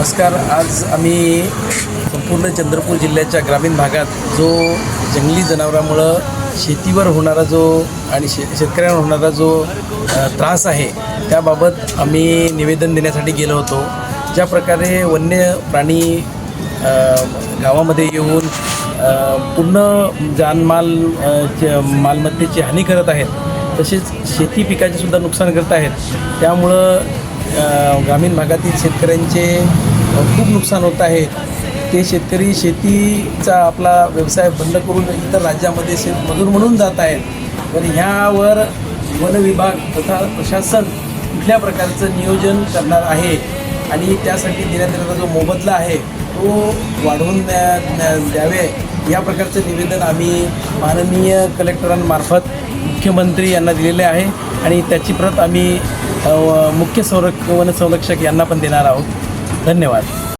नमस्कार आज आम्ही संपूर्ण चंद्रपूर जिल्ह्याच्या ग्रामीण भागात जो जंगली जनावरामुळं शेतीवर होणारा जो आणि शे शेतकऱ्यांवर होणारा जो त्रास आहे त्याबाबत आम्ही निवेदन देण्यासाठी गेलो होतो. ज्या प्रकारे वन्य प्राणी गावामध्ये येऊन पूर्ण जानमाल मालमत्तेची हानी करत आहेत तसेच शेती पिकाचे सुद्धा नुकसान करत आहेत त्यामुळं ग्रामीण भागातील शेतकऱ्यांचे खूप नुकसान होत आहे. ते शेतकरी शेतीचा आपला व्यवसाय बंद करून इतर राज्यामध्ये शेतमजूर म्हणून जात आहेत. पण ह्यावर वन विभाग तथा प्रशासन कुठल्या प्रकारचं नियोजन करणार आहे? आणि त्यासाठी देण्यात येणारा जो मोबदला आहे तो वाढवून द्या द्यावे. या प्रकारचं निवेदन आम्ही माननीय कलेक्टरांमार्फत मुख्यमंत्री यांना दिलेले आहे. आणि त्याची प्रत आम्ही मुख्य संरक्ष वन संरक्षक यांना पण देणार आहोत. धन्यवाद.